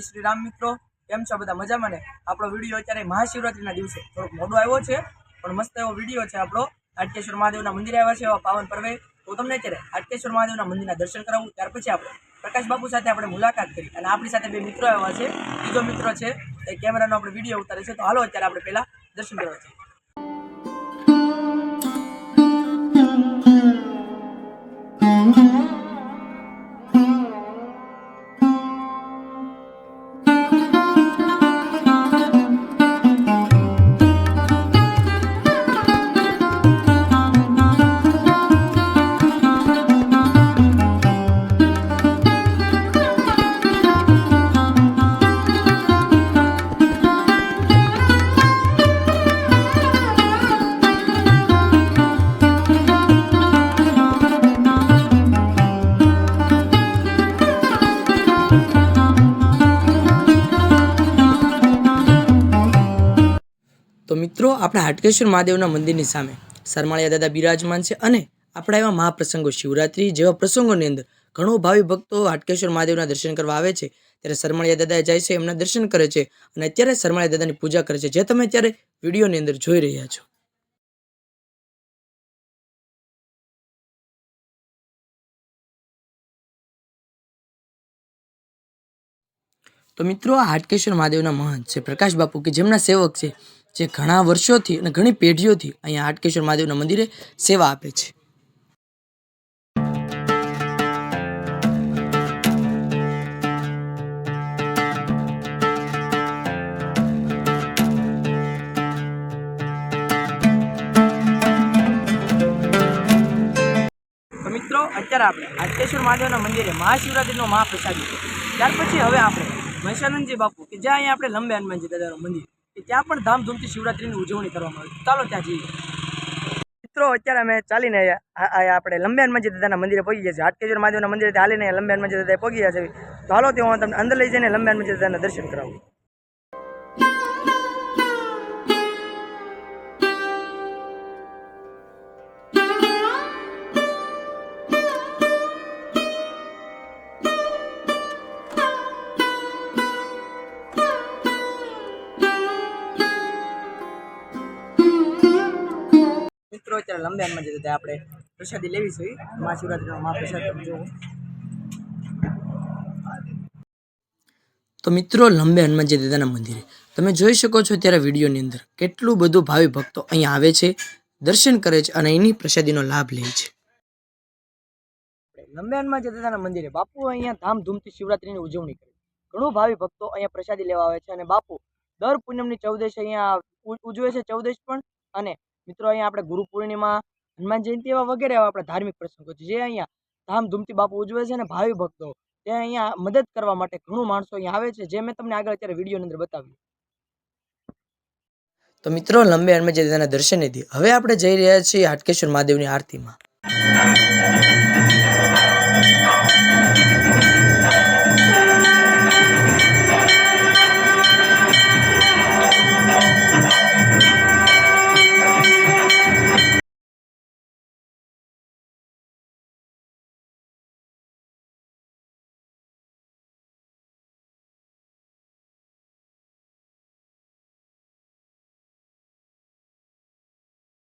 શ્રી રામ મિત્રો. કેમ છો બધા? મજામાં ને? આપણો વીડિયો અત્યારે મહાશિવરાત્રિના દિવસે. થોડોક મોડો આવ્યો છે, પણ મસ્ત એવો વીડિયો છે આપણો. હાટકેશ્વર મહાદેવના મંદિરે આવ્યા છે એવા પાવન પર્વે. તો તમને અત્યારે હાટકેશ્વર મહાદેવના મંદિરના દર્શન કરાવું. ત્યાર પછી આપણે પ્રકાશ બાપુ સાથે આપણે મુલાકાત કરી. અને આપણી સાથે બે મિત્રો આવ્યા છે. બીજો મિત્ર છે, એ કેમેરાનો આપણે વીડિયો ઉતારે છે. તો હાલો, અત્યારે આપણે પહેલાં દર્શન કરવા છે મિત્રો, આપણા હાટકેશ્વર મહાદેવના મંદિરની સામે સરમાળિયા દાદા બિરાજમાન છે અને આપણા એવા મહાપ્રસંગો શિવરાત્રિ જેવા પ્રસંગોની અંદર ઘણો ભાવિ ભક્તો હાટકેશ્વર મહાદેવના દર્શન કરવા આવે છે. ત્યારે સરમાળિયા દાદા જાય છે, એમના દર્શન કરે છે અને અત્યારે સરમાળિયા દાદાની પૂજા કરે છે, જે તમે અત્યારે વિડીયોની અંદર જોઈ રહ્યા છો. તો મિત્રો, આ હાટકેશ્વર મહાદેવના મહંત છે, પ્રકાશ બાપુ, કે જેમના સેવક છે જે ઘણા વર્ષોથી અને ઘણી પેઢીઓથી અહીંયા હાટકેશ્વર મહાદેવના મંદિરે સેવા આપે છે. મિત્રો, અત્યારે આપણે હાટકેશ્વર મહાદેવના મંદિરે મહાશિવરાત્રિનો મહાપ્રસાદ છે. ત્યાર પછી હવે આપણે મહેશાનંદજી બાપુ કે જ્યાં અહીંયા આપણે લંબે હનુમાનજી દાદાનું મંદિર ત્યાં પણ ધામધૂમથી શિવરાત્રિની ઉજવણી કરવામાં આવે. ચાલો ત્યાં જઈએ. મિત્રો, અત્યારે અમે ચાલીને આપણે લંબ્યાન હનુમાનજી દાદાના મંદિરે પહોંચી ગયા છે હાટકેશ્વર મહાદેવના મંદિરે હાલીને લંબ્યાન હનુમાનજી દાદા પહોંચી ગયા છે તો હાલો ત્યાં હું તમને અંદર લઈ જઈને લંબ્યાન હનુમાનજી દાદાના દર્શન કરાવું. મિત્રો અત્યારે લંબે જતા આપણે પ્રસાદી લેવી છે મહાશિવરાત્રિનો મહાપ્રસાદ તમે જુઓ તો મિત્રો લંબે હનુમાનજી દાદાના મંદિરે તમે જોઈ શકો છો અત્યારે વિડીયોની અંદર કેટલું બધું ભાવિ ભક્તો અહીંયા આવે છે દર્શન કરે છે અને એની પ્રસાદીનો લાભ લે છે. લંબે હનુમાનજી દાદાના મંદિરે બાપુ અહીંયા ધામધૂમથી શિવરાત્રીની ઉજવણી કરે ઘણું ભાવિ ભક્તો અહીંયા પ્રસાદી લેવા આવે છે અને બાપુ દર પૂનમની ચૌદશ અહીંયા ઉજવે છે ચૌદશ પણ અને મિત્રો, અહીંયા આપણે ગુરુ પૂર્ણિમા, હનુમાન જયંતિ એવા વગેરે એવા આપણા ધાર્મિક પ્રસંગો છે. જે અહીંયા ધામધૂમથી બાપુ ઉજવે છે અને ભાવિ ભક્તો તે અહીંયા મદદ કરવા માટે ઘણું માણસો અહીંયા આવે છે, જે મેં તમને આગળ અત્યારે વિડીયોની અંદર બતાવ્યું. તો મિત્રો, લંબે હનુમાન જયંતિના દર્શન દર્શનેથી હવે આપણે જઈ રહ્યા છીએ હાટકેશ્વર મહાદેવની આરતીમાં.